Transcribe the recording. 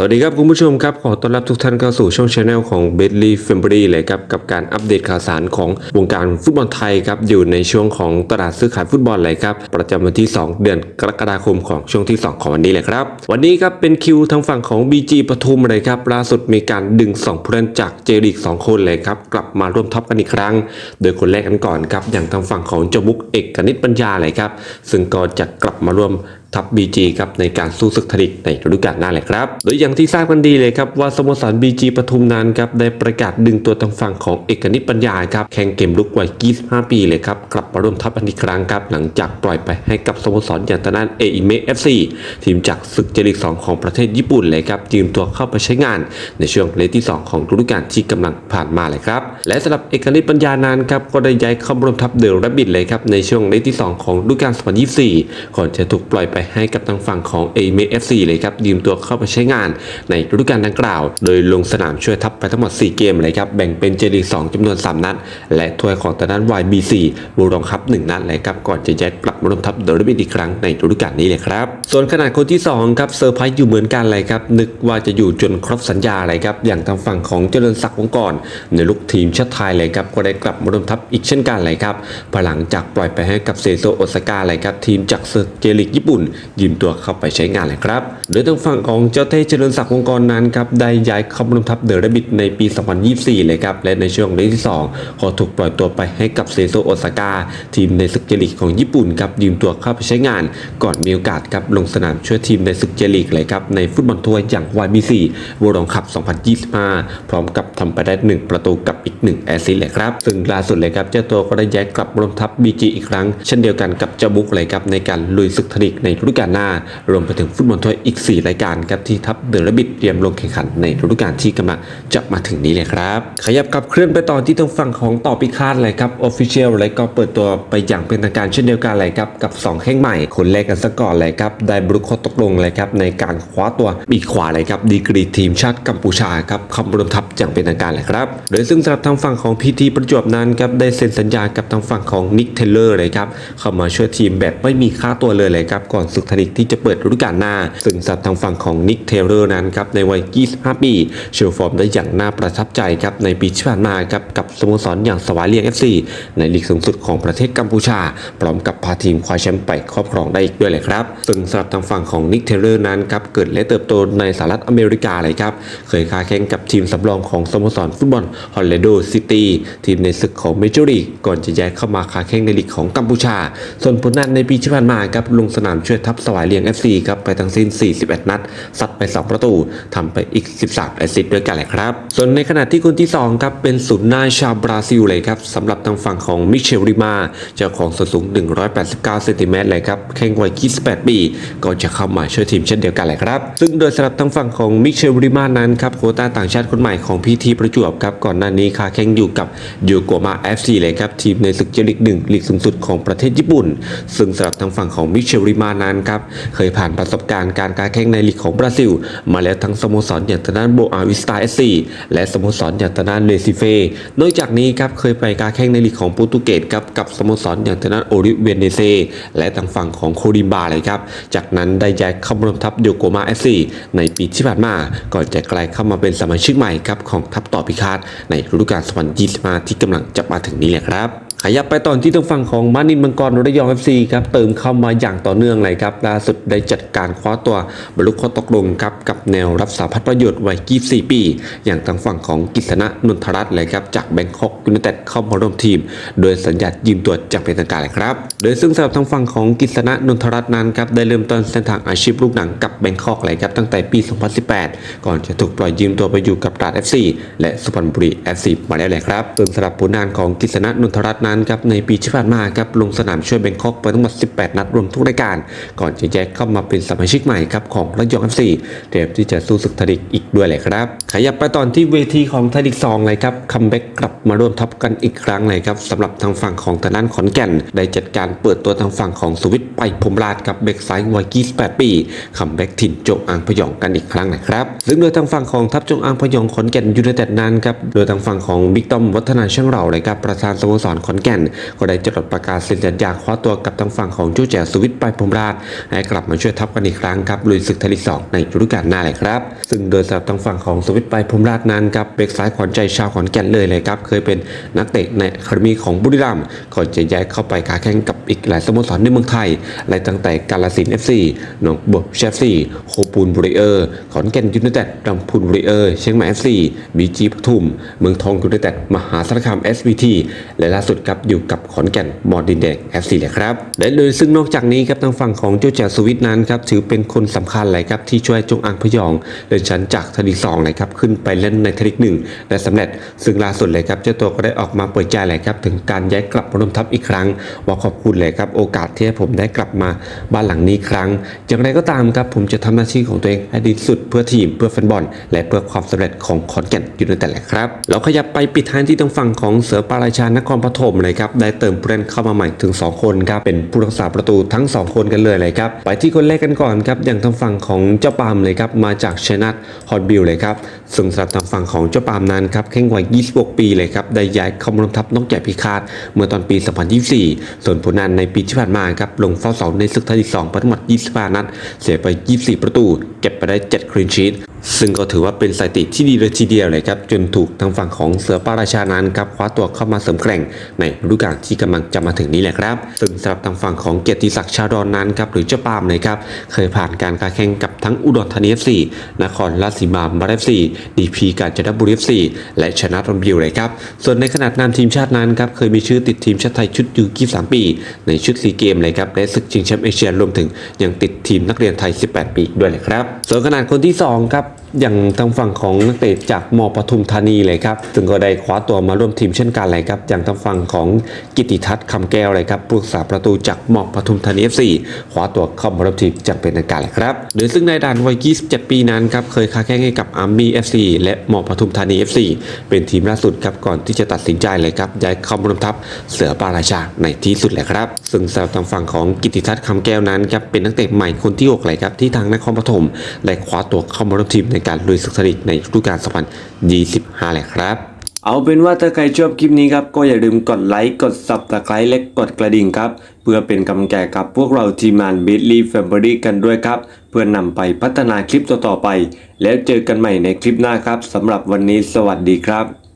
สวัสดีครับคุณผู้ชมครับ ขอต้อนรับทุกท่านเข้าสู่ช่องช anel ของ b e d l y f a m b r y เลยครับ กับการอัปเดตข่าวสารของวงการฟุตบอลไทยครับ อยู่ในช่วงของตลาดซื้อขายฟุตบอลเลยครับ ประจำวันที่ 2 เดือนกรกฎาคมของช่วงที่ 2 ของวันนี้เลยครับ วันนี้ครับเป็นคิวทางฝั่งของ BG ปทุมเลยครับล่าสุดมีการดึง 2 ผู้เล่นจากเจลีก2 คนเลยครับ กลับมาร่วมทัพกันอีกครั้ง โดยคนแรกกันก่อนครับอย่างทางฝั่งของเจาบุกเอกกนิษฐ์ปัญญาเลยครับซึ่งก็จะกลับมาร่วม ทัพ BG ครับในการสู้ศึกทลิกในฤดูกาลหน้าเลยครับ โดยอย่างที่ทราบกันดีเลยครับว่าสโมสร BG ปทุมนั้นครับได้ประกาศดึงตัวทางฝั่งของเอกนิตปัญญาครับแข่งเกมลุกวัย 25 ปีเลยครับกลับมาร่วมทัพกันอีกครั้งครับหลังจากปล่อยไปให้กับสโมสรอย่างตะนานเออิเมะ FC ทีมจากศึกเจลีก 2 ของประเทศญี่ปุ่นเลยครับยืมตัวเข้าไปใช้งาน ในช่วงเลทที่ 2 ของฤดูกาลที่กำลังผ่านมาเลยครับและสำหรับเอกนิตปัญญานั้นครับก็ได้ย้ายเข้ามาร่วมทัพเดอะแรบบิทเลยครับในช่วงเลทที่ 2 ของฤดูกาล2024ก่อนจะถูกปล่อยไปให้กับทางฝั่งของเอเมเอฟซเลยครับยืมตัวเข้าไปใช้งานในฤดูกาลดังกล่าว โดยลงสนามช่วยทัพไปทั้งหมด 4 เกมเลยครับแบ่งเป็นเจลีก2จำนวน 3 นัด และถ้วยของตะนั้น YBC บูรองคับ 1 นัดเลยครับก่อนจะย้ายกลับ มาร่วมทัพเดอรบบิทอีกครั้งในฤดูกาลนี้เลยครับ ส่วนขนาดคนที่2ครับเซอร์ไพรส์อยู่เหมือนกันเลยครับ นึกว่าจะอยู่จนครบสัญญาเลยครับ อย่างทางฝั่งของเจริญศักดิ์วงกรในลูกทีมชาติไทยเลยครับ ก็ได้กลับมาร่วมทัพอีกเช่นกันเลยครับภายหลังจากปล่อยไปให้กับเซโซโอซากาเลยครับทีมจากศึกเจลีกญี่ปุ่น ยืมตัวเข้าไปใช้งานเลยครับโดยทางฝั่งของเจ้าเต้เจริญศักดิ์วงกรนั้นครับได้ย้ายเข้ามาร่วมทัพเดอรบบิทในปี 2024 เลยครับและในช่วงเลกที่2เขาถูกปล่อยตัวไปให้กับเซโซโอซากาทีมในศึกเจลีกของญี่ปุ่นครับยืมตัวเข้าไปใช้งาน ก่อนมีโอกาสครับลงสนามช่วยทีมในศึกเจลีกเลยครับในฟุตบอลถ้วยอย่าง YBC วอร์ดองคัพ2025 พร้อมกับทำไปได้ 1 ประตูกับอีก 1 แอสซิสต์เลยครับ ซึ่งล่าสุดเลยครับเจ้าตัวก็ได้ย้ายกลับร่วมทัพ BG อีกครั้ง เช่นเดียวกันกับเจ้าบุกเลยครับในการลุยศึกทลิกในฤดูกาลหน้า รวมไปถึงฟุตบอลถ้วยอีก 4 รายการครับที่ทัพเดอรบิดเตรียมลงแข่งขันในฤดูกาลที่กำลังจะมาถึงนี้เลยครับ ขยับกับเคลื่อนไปต่อที่ทางฝั่งของต่อพิคาตเลยครับออฟฟิเชียลเลยก็เปิดตัวไปอย่างเป็นทางการเช่นเดียวกันเลยครับกับ 2 แข้งใหม่คนแรกกันซะก่อนเลยครับได้บรุกข้อตกลงเลยครับในการคว้าตัวปีกขวาเลยครับดีกรีทีมชาติกัมพูชาครับเข้ารวมทัพอย่างเป็นทางการเลยครับโดยซึ่งสำหรับทางฝั่งของพีทีประจวบนั้นครับได้เซ็นสัญญากับทางฝั่งของนิกเทเลอร์เลยครับเข้ามาช่วยทีมแบบไม่มีค่าตัวเลยเลยครับก่อนศึกทนิกที่จะเปิดฤดูกาลหน้า ซึ่งสำหรับทางฝั่งของนิกเทเลอร์นั้นครับในวัย 25 ปีโชว์ฟอร์มได้อย่างน่าประทับใจครับในปีที่ผ่านมาครับกับสโมสรอย่างสวายเลียง FC ในลีกสูงสุดของประเทศกัมพูชา พร้อมกับพาทีีมคว้าแชมป์ไปครอบครองได้อีกด้วยเลยครับซึ่งสำหรับทางฝั่งของนิกเทเลอร์นั้นครับเกิดและเติบโตในสหรัฐอเมริกาเลยครับ เคยค้าแข่งกับทีมสำรองของสโมสรฟุตบอลฮอลเลโดซิตี้ทีมในศึกของเมเจอร์ลีกก่อนจะย้ายเข้ามาค้าแข่งในลีกของกัมพูชา ส่วนผลงานในปีที่ผ่านมาครับลงสนามช่วยทัพสวายเลียง FC ครับไปทั้งสิ้น 41 นัดซัดไป 2 ประตูทำไปอีก 13 แอสซิสต์ด้วยกันแหละครับ ส่วนในขณะที่คนที่ 2 ครับ เป็นศูนย์หน้าชาวบราซิลเลยครับสำหรับทางฝั่งของมิเชลริมาเจ้าของส่วนสูง189เซนติเมตรเลยครับแข่งวัย 28 ปี ก็จะเข้ามาช่วยทีมเช่นเดียวกันแหละครับ ซึ่งโดยสำหรับทางฝั่งของมิเชลริมานั้นครับโคต้าต่างชาติคนใหม่ของพีทีประจวบครับก่อนหน้านี้คาแข่งอยู่กับยูโกมา FC เลยครับทีมในศึกเจลิกหนึ่งลีกสูงสุดของประเทศญี่ปุ่น ซึ่งสำหรับทางฝั่งของมิเชลริมานั้นครับเคยผ่านประสบการณ์การคาแข่งในลีกของบราซิล มาแล้วทั้งสโมสรอย่างทางด้านโบอาวิสตาเอสซีและสโมสรอย่างทางด้านเลซิเฟนอกจากนี้ครับเคยไปคาแข่งในลีกของโปรตุเกสครับกับสโมสรอย่างทางด้านโอริเวนเนเซและทางฝั่งของโคริมบาเลยครับ จากนั้นได้ย้ายเข้ามารวมทัพโยโกมาเอฟซีในปีที่ผ่านมา ก่อนจะกลายเข้ามาเป็นสมาชิกใหม่ครับของทัพต่อพิฆาตในฤดูกาล2025ที่กำลังจะมาถึงนี้แหละครับ ขยับไปตอนที่ทางฝั่งของมานินมังกรระยองเอฟซีครับเติมเข้ามาอย่างต่อเนื่องเลยครับล่าสุดได้จัดการคว้าตัวบรรลุข้อตกลงครับกับแนวรับสาพัดประโยชน์วัย 24 ปี อย่างทางฝั่งของกิษณะนนทรัตน์เลยครับจากแบงคอกยูไนเต็ดเข้ามาร่วมทีม โดยสัญญายืมตัวจากเป็นทางการเลยครับ โดยซึ่งสำหรับทางฝั่งของกิษณะนนทรัตน์นั้นครับได้เริ่มต้นเส้นทางอาชีพลูกหนังกับแบงคอกเลยครับตั้งแต่ปี 2018 ก่อนจะถูกปล่อยยืมตัวไปอยู่กับตราด FC และสุพรรณบุรี FC มาแล้วเลยครับซึ่งสำหรับผลงานของกิษณะนนทรัตน์นั้นครับในปีที่ผ่านมาครับลงสนามช่วยแบงคอกไปทั้งหมด 18 นัดรวมทุกรายการ ก่อนจะแยกเข้ามาเป็นสมาชิกใหม่ครับของระยอง FC เตรียมที่จะสู้ศึกทลิกอีกด้วยเลยครับ ขยับไปตอนที่เวทีของทลิก2เลยครับคัมแบ็กกลับมาร่วมทัพกันอีกครั้งเลยครับสำหรับทางฝั่งของทางด้านขอนแก่น ได้จัดการเปิดตัวทางฝั่งของสวิตไปพรมราชกับเบกซ้ายวัย28 ปีคัมแบ็กถิ่นจงอังพยองกันอีกครั้งนะครับซึ่งโดยทางฝั่งของทัพจงอังพยองขอนแก่นยูไนเต็ดนั้นครับโดยทางฝั่งของบิ๊กตอมวัฒนาช่างเราเลยครับประธานสโมสรขอนอนแก่น ก็ได้จดประกาศเซ็นสัญญาคว้าตัวกับทางฝั่งของจ้าแจสวิตไปพรหมราชให้กลับมาช่วยทัพกันอีกครั้งครับลุยศึกไทยลีกสองในฤดูกาลหน้าเลยครับ ซึ่งโดยสำหรับทางฝั่งของสวิตไปพรหมราชนั้นครับเบกซ้ายขวัญใจชาวขอนแก่นเลยเลยครับเคยเป็นนักเตะในคาเดมีของบุรีรัมย์ก่อนจะย้ายเข้าไปค้าแข่งกับ อีกหลายสโมสรในเมืองไทยและตั้งแต่กาลสินเอฟซีหนองบัวเชฟซีโคปูนบุรีเออร์ ขอนแก่นยูไนเต็ดลำพูนบุรีเออร์ เชียงใหม่เอฟซีบีจีปทุม เมืองทองยูไนเต็ดมหาสารคาม SVT และล่าสุดครับอยู่กับขอนแก่นมอดินแดง FC เลยครับและโดยซึ่งนอกจากนี้ครับทางฝั่งของเจ้าแจ๋สวิตนั้นครับถือเป็นคนสำคัญเลยครับที่ช่วยจงอังพยองเลื่อนชั้นจากทลีสองเลยครับขึ้นไปเล่นในทลีหนึ่งและสำเร็จ ซึ่งล่าสุดเลยครับเจ้าตัวก็ได้ออกมาเปิดใจเลยครับถึงการย้ายกลับมาร่วมทัพอีกครั้งว่าขอบคุณเลยครับโอกาสที่ให้ผมได้กลับมาบ้านหลังนี้ครั้ง อย่างไรก็ตามครับผมจะทำหน้าที่ของตัวเองให้ดีสุดเพื่อทีมเพื่อแฟนบอล และเพื่อความสำเร็จของขอนแก่นยูไนเต็ดแหละครับเราขยับไปปิดท้ายที่ทางฝั่งของเสือปาราชานครปฐมเลยครับได้เติมผู้เล่นเข้ามาใหม่ถึง 2 คนครับเป็นผู้รักษาประตูทั้ง 2 คนกันเลยเลยครับไปที่คนแรกกันก่อนครับอย่างทางฝั่งของเจ้าปามเลยครับมาจากเชนัทฮอตบิลเลยครับซึ่งสำหรับทางฝั่งของเจ้าปามนั้นครับแข่งวัย26 ปีเลยครับได้ย้ายเข้ามาร่วมทัพน้องแก่พิฆาตเมื่อตอนปี 2024 ส่วนผลงานในปีที่ผ่านมาครับลงเฝ้าเสาในศึกไทยลีก2ทั้งหมด25 นัด เสียไป 24 ประตู เก็บไปได้ 7 คลีนชีต ซึ่งก็ถือว่าเป็นสถิติที่ดีเลยทีเดียวเลยครับจนถูกทางฝั่งของเสือป้าราชานั้นครับคว้าตัวเข้ามาเสริมแกร่งในฤดูกาลที่กำลังจะมาถึงนี้แหละครับ ซึ่งสำหรับทางฝั่งของเกียรติศักดิ์ชาดอนนั้นครับหรือเจ้าปามเลยครับเคยผ่านการค้าแข่งกับทั้งอุดรธานี FC นครราชสีมาบาร์เอฟซีดีพีกาญจนบุรี FC และชนะรมบิวเลยครับส่วนในขนาดนามทีมชาตินั้นครับเคยมีชื่อติดทีมชาติไทยชุดยู23ปี ในชุดซีเกมเลยครับและศึกชิงแชมป์เอเชียรวมถึงยังติดทีมนักเรียนไทย 18 ปีด้วยเลยครับส่วนขนาดคนที่สองครับ อย่างทางฝั่งของนักเตะจากมปทุมธานีเลยครับซึ่งก็ได้คว้าตัวมาร่วมทีมเช่นกันเลยครับอย่างทางฝั่งของกิติทัศน์คำแก้วเลยครับผู้รักษาประตูจากมปทุมธานี FC คว้าตัวเข้ามาร่วมทีมจากเป็นทางการเลยครับโดยซึ่งในด่านวัย 27 ปีนั้นครับเคยค้าแข่งให้กับอาร์มี่ FC และมปทุมธานี FC เป็นทีมล่าสุดครับก่อนที่จะตัดสินใจเลยครับย้ายเข้ามาร่วมทัพเสือปาราชาในที่สุดเลยครับ ซึ่งสำหรับทางฝั่งของกิติทัศน์คำแก้วนั้นครับเป็นนักเตะใหม่คนที่6เลยครับที่ทางนครปฐมได้คว้าตัวเข้ามาร่วมทีมในการลุยสึกสลิทในฤดูกาล2025เลยครับ เอาเป็นว่าถ้าใครชอบคลิปนี้ครับ ก็อย่าลืมกดไลค์กด subscribe และกดกระดิ่งครับ เพื่อเป็นกำลังใจกับพวกเราทีมงาน b i t l y Family กันด้วยครับ เพื่อนนำไปพัฒนาคลิปต่อๆไป แล้วเจอกันใหม่ในคลิปหน้าครับสำหรับวันนี้สวัสดีครับ